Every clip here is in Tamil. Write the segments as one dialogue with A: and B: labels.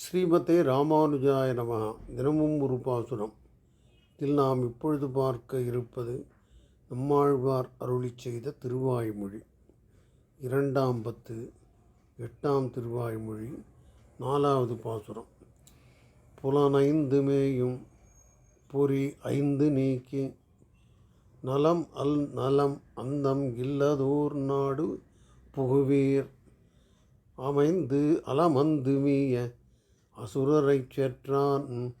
A: ஸ்ரீமதே ராமானுஜாய நம. தினமும் ஒரு பாசுரம். இதில் நாம் இப்பொழுது பார்க்க இருப்பது நம்மாழ்வார் அருளிச் செய்த திருவாய்மொழி. இரண்டாம் பத்து எட்டாம் திருவாய்மொழி நாலாவது பாசுரம். புலனைந்து மேயும் பொறி ஐந்து நீக்கி நலம் அல் நலம் அந்தம் இல்லதோர் நாடு புகுவீர். அமைந்து அலமந்து மீய அசுரரைச் செற்றான்.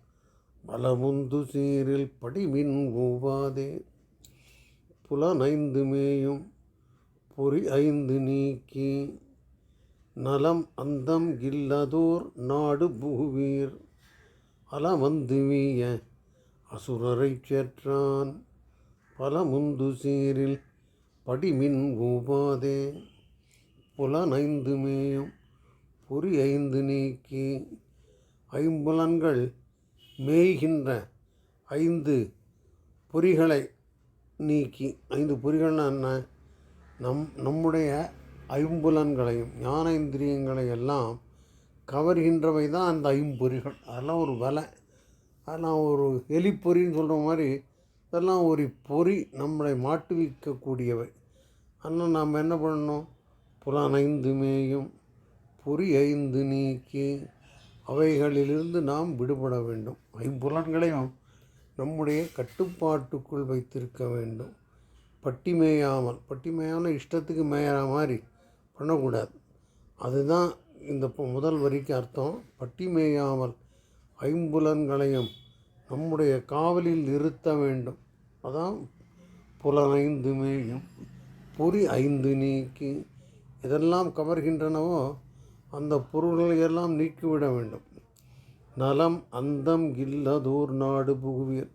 A: பலமுந்து சீரில் படிமின் ஊவாதே புலனைந்து மேயும் பொறி ஐந்து நீக்கி. நலம் அந்தம் இல்லதோர் நாடு பூவீர் அலமந்து மீய அசுரரைச் சேற்றான். பலமுந்து சீரில் படிமின் ஊபாதே புலனைந்து மேயும் பொறி ஐந்து நீக்கி. ஐம்புலன்கள் மேய்கின்ற ஐந்து பொறிகளை நீக்கி ஐந்து பொறிகள்னா என்ன? நம் நம்முடைய ஐம்புலன்களையும் ஞானேந்திரியங்களை எல்லாம் கவர்கின்றவை தான் அந்த ஐம்பொறிகள். அதெல்லாம் ஒரு வலை. அதெல்லாம் ஒரு எலிப்பொறின்னு சொல்கிற மாதிரி இதெல்லாம் ஒரு பொறி நம்மளை மாட்டுவிக்கக்கூடியவை. ஆனால் நாம் என்ன பண்ணணும்? புலனைந்து மேயும் பொறி ஐந்து நீக்கி அவைகளிலிருந்து நாம் விடுபட வேண்டும். ஐம்புலன்களையும் நம்முடைய கட்டுப்பாட்டுக்குள் வைத்திருக்க வேண்டும். பட்டி மேயாமல் பட்டி மேயாமல் இஷ்டத்துக்கு மேயிற மாதிரி பண்ணக்கூடாது. அதுதான் இந்த முதல் வரிக்கு அர்த்தம். பட்டி மேயாமல் ஐம்புலன்களையும் நம்முடைய காவலில் நிறுத்த வேண்டும். அதான் புலனைந்து மேயும் பொறி ஐந்து நீக்கி எதெல்லாம் கவர்கின்றனவோ அந்த பொருள்களை எல்லாம் நீக்கிவிட வேண்டும். நலம் அந்தம் இல்லதோர் நாடு புகுவீர்.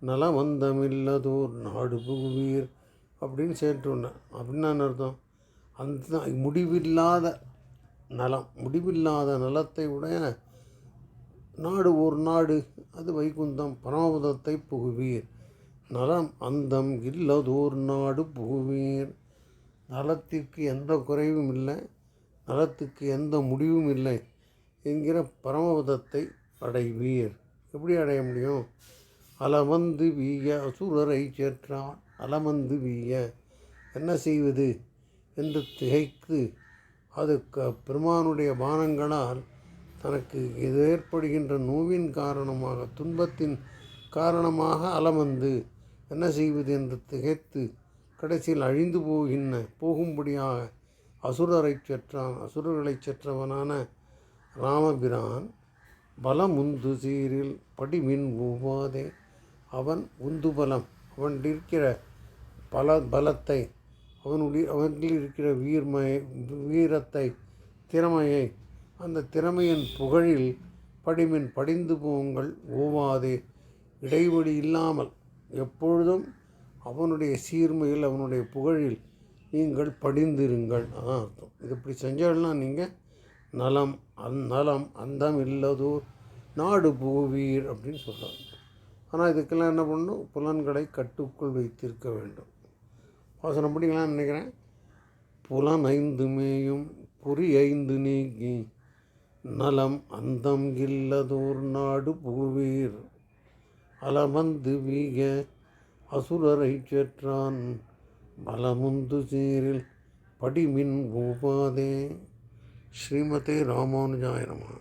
A: நலம் அந்தம் இல்லதோர் நாடு புகுவீர் அப்படின்னு சேர்த்துனேன் அப்படின்னா அர்த்தம்? அந்த முடிவில்லாத நலம் முடிவில்லாத நலத்தை உடைய நாடு ஒரு நாடு அது வைகுந்தம் பரமபதத்தை புகுவீர். நலம் அந்தம் இல்லதோர் நாடு புகுவீர். நலத்திற்கு எந்த குறைவும் இல்லை. நலத்துக்கு எந்த முடிவும் இல்லை என்கிற பரமபதத்தை அடைவீர். எப்படி அடைய முடியும்? அலமந்து வீய அசுரரை சேற்றான் அலமந்து வீய என்ன செய்வது என்று திகைத்து அது க பெருமானுடைய பானங்களால் தனக்கு இது ஏற்படுகின்ற நோவின் காரணமாக துன்பத்தின் காரணமாக அலமந்து என்ன செய்வது என்று திகைத்து கடைசியில் அழிந்து போகின்ற போகும்படியாக அசுரரைச் செற்றான் அசுரர்களைச் செற்றவனான ராமபிரான். பலம் உந்து சீரில் படிமின் ஒவ்வாதே அவன் உந்து பலம் அவன் இருக்கிற பல பலத்தை அவனுடைய அவனில் இருக்கிற வீர்மையை வீரத்தை திறமையை அந்த திறமையின் புகழில் படிமின் படிந்து போங்கள் ஓவாதே இடைவெளி இல்லாமல் எப்பொழுதும் அவனுடைய சீர்மையில் அவனுடைய புகழில் நீங்கள் படிந்திருங்கள். அதான் அர்த்தம். இது இப்படி செஞ்சால்னா நீங்கள் நலம் அந் நலம் அந்தம் இல்லதோ நாடு போவீர் அப்படின்னு சொல்கிறாங்க ஆனால் இதுக்கெல்லாம் என்ன பண்ணணும்? புலன்களை கட்டுக்குள் வைத்திருக்க வேண்டும். வாசனம் படிக்கலாம் நினைக்கிறேன். புலன் ஐந்து மேயும் பொறி ஐந்து நீங்கி நலம் அந்தம் இல்லதோர் நாடு புகுவீர் அலமந்து வீக அசுரரை செற்றான் பலமுந்து சீரில் படிமின் உபாதே ஸ்ரீமதே ராமானுஜாய நமः